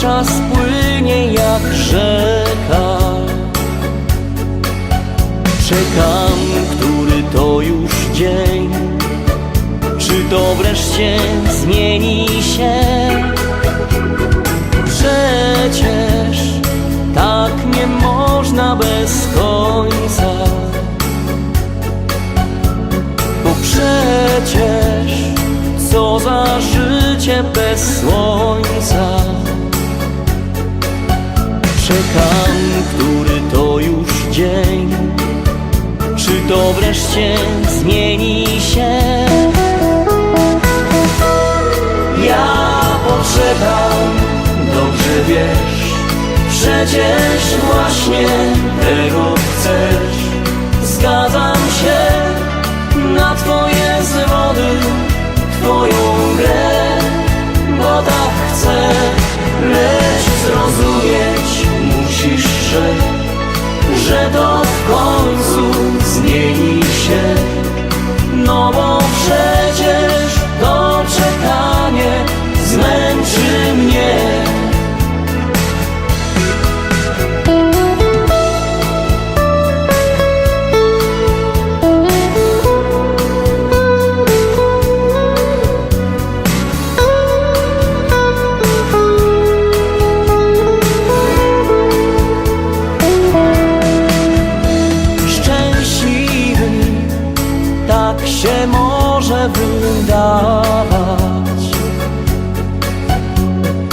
czas płynie jak rzeka. Czekam, który to już dzień. Czy to wreszcie zmieni się? Przecież tak nie można bez końca. Bo przecież co za życie bez słońca. Czekam, który to już dzień. Czy to wreszcie zmieni się? Ja poczekam, dobrze wiesz, przecież właśnie tego chcesz. Zgadzam się na twoje zwody, twoją grę, bo tak chcę, вже, вже довкола.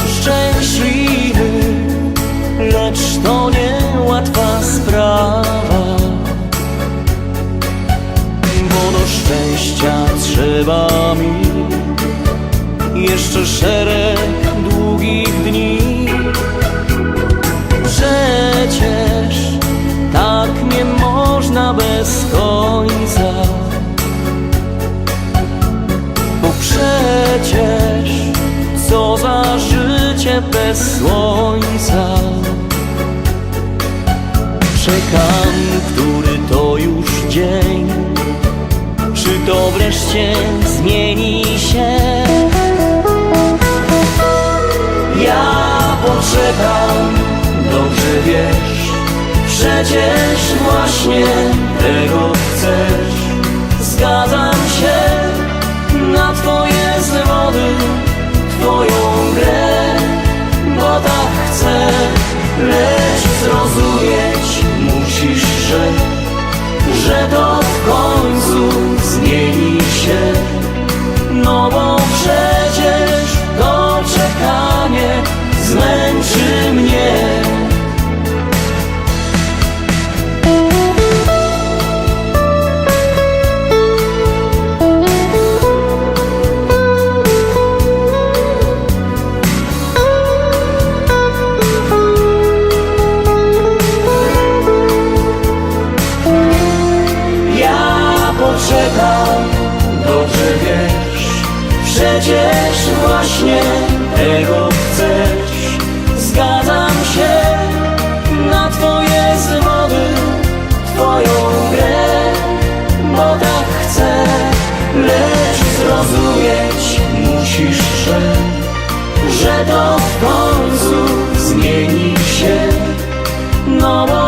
Szczęśliwy, lecz to niełatwa sprawa. Bo do szczęścia trzeba mi jeszcze szereg bez słońca. Czekam, który to już dzień. Czy to wreszcie zmieni się? Ja poczekam, dobrze wiesz, przecież właśnie w końcu zmieni się. No bo